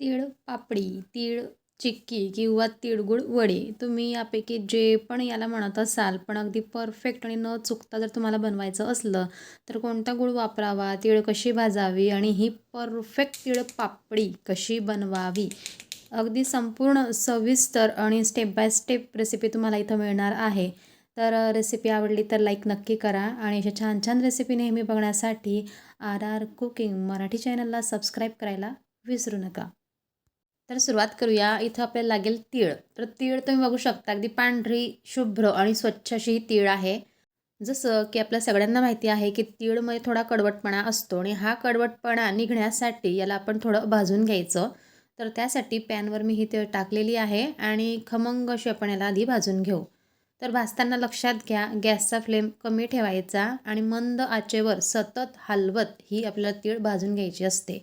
तीळ पापडी तीळ चिक्की किंवा तिळगुळ वडे. तुम्ही यापैकी जे पण याला म्हणत असाल पण अगदी परफेक्ट आणि न चुकता जर तुम्हाला बनवायचं असलं तर कोणता गुळ वापरावा? तीळ कशी भाजावी? आणि ही परफेक्ट तीळ पापडी कशी बनवावी? अगदी संपूर्ण सविस्तर आणि स्टेप बाय स्टेप रेसिपी तुम्हाला इथं मिळणार आहे. तर रेसिपी आवडली तर लाईक नक्की करा. आणि अशा छान छान रेसिपी नेहमी बघण्यासाठी आर आर कुकिंग मराठी चॅनलला सबस्क्राईब करायला विसरू नका. तर सुरुवात करूया. इथं आपल्याला लागेल तीळ. तर तीळ तुम्ही बघू शकता अगदी पांढरी शुभ्र आणि स्वच्छ अशी ही तीळ आहे. जसं की आपल्या सगळ्यांना माहिती आहे की तीळमध्ये थोडा कडवटपणा असतो आणि हा कडवटपणा निघण्यासाठी याला आपण थोडं भाजून घ्यायचं. तर त्यासाठी पॅनवर मी ही तीळ टाकलेली आहे आणि खमंग अशी आपण याला आधी भाजून घेऊ. तर भाजताना लक्षात घ्या गॅसचा फ्लेम कमी ठेवायचा आणि मंद आचेवर सतत हलवत ही आपल्याला तीळ भाजून घ्यायची असते.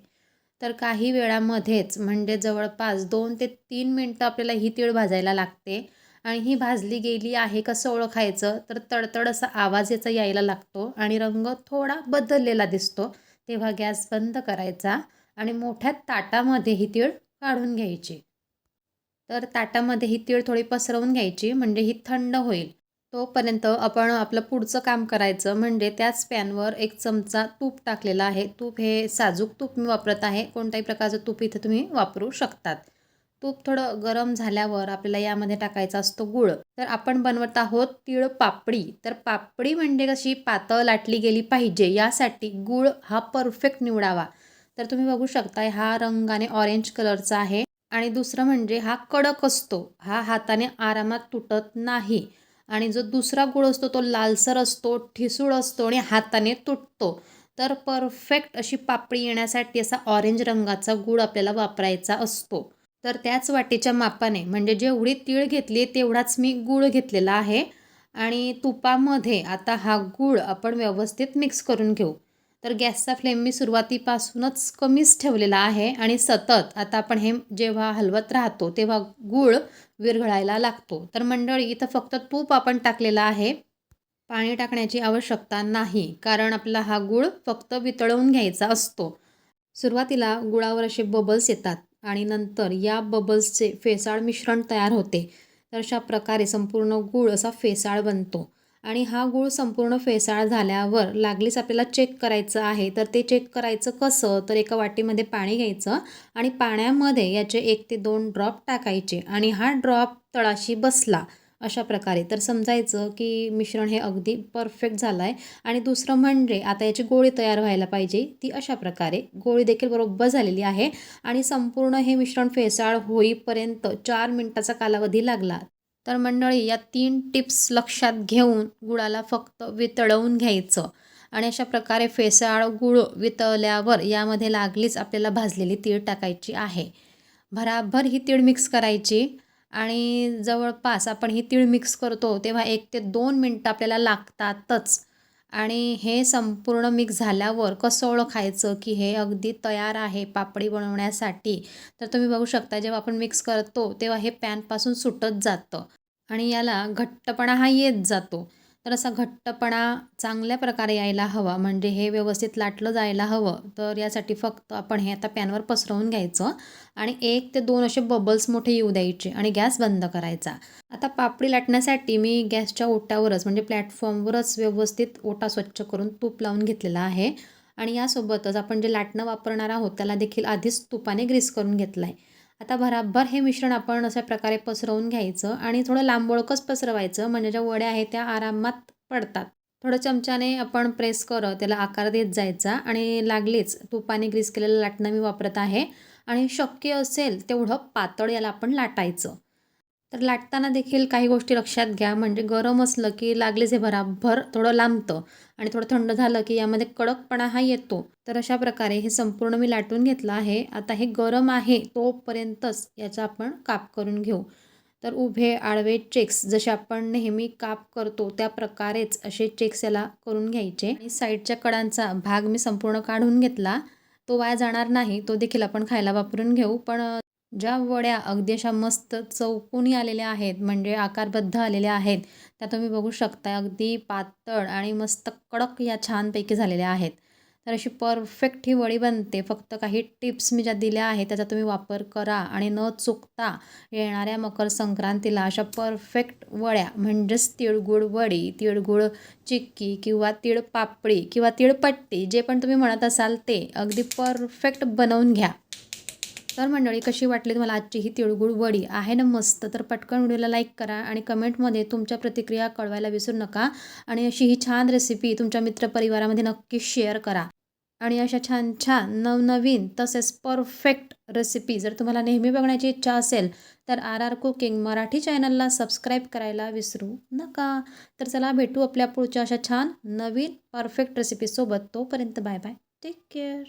तर काही वेळामध्येच म्हणजे जवळपास दोन ते तीन मिनटं आपल्याला ही तीळ भाजायला लागते. आणि ही भाजली गेली आहे कसं ओळखायचं तर तडतड असा आवाज याचा यायला लागतो आणि रंग थोडा बदललेला दिसतो. तेव्हा गॅस बंद करायचा आणि मोठ्या ताटामध्ये ही तीळ काढून घ्यायची. तर ताटामध्ये ही तीळ थोडी पसरवून घ्यायची म्हणजे ही थंड होईल. तोपर्यंत आपण आपलं पुढचं काम करायचं. म्हणजे त्याच पॅनवर एक चमचा तूप टाकलेला आहे. तूप हे साजूक तूप मी वापरत आहे. कोणत्याही प्रकारचं तूप इथं तुम्ही वापरू शकतात. तूप थोडं गरम झाल्यावर आपल्याला यामध्ये टाकायचा असतो गुळ. तर आपण बनवत आहोत तीळ पापडी. तर पापडी म्हणजे कशी? पातळ लाटली गेली पाहिजे. यासाठी गुळ हा परफेक्ट निवडावा. तर तुम्ही बघू शकता हा रंगाने ऑरेंज कलरचा आहे. आणि दुसरं म्हणजे हा कडक असतो. हा हाताने आरामात तुटत नाही. आणि जो दुसरा गुळ असतो तो लालसर असतो ठिसूळ असतो आणि हाताने तुटतो. तर परफेक्ट अशी पापडी येण्यासाठी असा ऑरेंज रंगाचा गूळ आपल्याला वापरायचा असतो. तर त्याच वाटीच्या मापाने म्हणजे जेवढी तीळ घेतली तेवढाच मी गूळ घेतलेला आहे. आणि तुपामध्ये आता हा गूळ आपण व्यवस्थित मिक्स करून घेऊ. तर गॅसचा फ्लेम मी सुरुवातीपासूनच कमीच ठेवलेला आहे आणि सतत आता आपण हे जेव्हा हलवत राहतो तेव्हा गूळ विरघळायला लागतो. तर मंडळी इथं फक्त तूप आपण टाकलेला आहे. पाणी टाकण्याची आवश्यकता नाही कारण आपला हा गूळ फक्त वितळवून घ्यायचा असतो. सुरुवातीला गुळावर असे बबल्स येतात आणि नंतर या बबल्सचे फेसाळ मिश्रण तयार होते. तर अशा प्रकारे संपूर्ण गूळ असा फेसाळ बनतो. आणि हा गूळ संपूर्ण फेसाळ झाल्यावर लागलीच आपल्याला चेक करायचं आहे. तर ते चेक करायचं कसं? तर एका वाटीमध्ये पाणी घ्यायचं आणि पाण्यामध्ये याचे एक ते दोन ड्रॉप टाकायचे आणि हा ड्रॉप तळाशी बसला अशा प्रकारे. तर समजायचं की मिश्रण हे अगदी परफेक्ट झालं आहे आणि दुसरं म्हणजे आता याची गोळी तयार व्हायला पाहिजे ती अशा प्रकारे. गोळी देखील बरोबर झालेली आहे आणि संपूर्ण हे मिश्रण फेसाळ होईपर्यंत चार मिनटाचा कालावधी लागला. तर मंडळी या तीन टिप्स लक्षात घेऊन गुळाला फक्त वितळवून घ्यायचं आणि अशा प्रकारे फेसाळ गुळ वितळल्यावर यामध्ये लागलीच आपल्याला भाजलेली तीळ टाकायची आहे. भराभर ही तीळ मिक्स करायची आणि जवळपास आपण ही तीळ मिक्स करतो तेव्हा एक ते दोन मिनटं आपल्याला लागतातच. आणि हे संपूर्ण मिक्स झाल्यावर कसं ओळखायचं की हे अगदी तयार आहे पापडी बनवण्यासाठी? तर तुम्ही बघू शकता जेव्हा आपण मिक्स करतो तेव्हा हे पॅनपासून सुटत जातं आणि याला घट्टपणा हा येत जातो. तर असा घट्टपणा चांगल्या प्रकारे यायला हवा. म्हणजे हे व्यवस्थित लाटलं जायला हवं. तर यासाठी फक्त आपण हे आता पॅनवर पसरवून घ्यायचं आणि एक ते दोन असे बबल्स मोठे येऊ द्यायचे आणि गॅस बंद करायचा. आता पापडी लाटण्यासाठी मी गॅसच्या ओट्यावरच म्हणजे प्लॅटफॉर्मवरच व्यवस्थित ओटा स्वच्छ करून तूप लावून घेतलेला आहे. आणि यासोबतच आपण जे लाटणं वापरणार आहोत त्याला देखील आधीच तुपाने ग्रीस करून घेतलं आहे आता भराभर हे मिश्रण आपण अशा प्रकारे पसरवून घ्यायचं आणि थोडं लांबोळकच पसरवायचं. म्हणजे ज्या वड्या आहेत त्या आरामात पडतात. थोडं चमच्याने आपण प्रेस करत त्याला आकार देत जायचा आणि लागलीच तुपाने ग्रीस केलेलं लाटणं मी वापरत आहे. आणि शक्य असेल तेवढं पातळ याला आपण लाटायचं. तर लाटताना देखील काही गोष्टी लक्षात घ्या. म्हणजे गरम असलं की लागलेच हे भराभर थोडं लांबतं आणि थोडं थंड झालं की यामध्ये कडकपणा हा येतो. तर अशा प्रकारे हे संपूर्ण मी लाटून घेतलं आहे. आता हे गरम आहे तोपर्यंतच याचा आपण काप करून घेऊ. तर उभे आडवे चेक्स जसे आपण नेहमी काप करतो त्या प्रकारेच असे चेक्स याला करून घ्यायचे. आणि साईडच्या कडांचा भाग मी संपूर्ण काढून घेतला. तो वाया जाणार नाही. तो देखील आपण खायला वापरून घेऊ. पण ज्या वड्या अगदी अशा मस्त चौकोनी आलेल्या आहेत म्हणजे आकारबद्ध आलेल्या आहेत त्या तुम्ही बघू शकता अगदी पातळ आणि मस्त कडक या छानपैकी झालेल्या आहेत. तर अशी परफेक्ट ही वडी बनते. फक्त काही टिप्स मी ज्या दिल्या आहेत त्याचा तुम्ही वापर करा आणि न चुकता येणाऱ्या मकर संक्रांतीला अशा परफेक्ट वड्या म्हणजेच तिळगुळ वडी तिळगुळ चिक्की किंवा तिळ पापडी किंवा तिळपट्टी जे पण तुम्ही म्हणत असाल ते अगदी परफेक्ट बनवून घ्या. तर मंडळी कशी वाटली तुम्हाला आजची ही तिळगुळ वडी आहे ना मस्त? तर पटकन व्हिडिओला लाईक करा आणि कमेंटमध्ये तुमच्या प्रतिक्रिया कळवायला विसरू नका. आणि अशी ही छान रेसिपी तुमच्या मित्रपरिवारामध्ये नक्की शेअर करा. आणि अशा छान छान नवनवीन तसेच परफेक्ट रेसिपी जर तुम्हाला नेहमी बघण्याची इच्छा असेल तर आर आर कुकिंग मराठी चॅनलला सबस्क्राईब करायला विसरू नका. तर चला भेटू आपल्या पुढच्या अशा छान नवीन परफेक्ट रेसिपीसोबत तोपर्यंत बाय बाय टेक केअर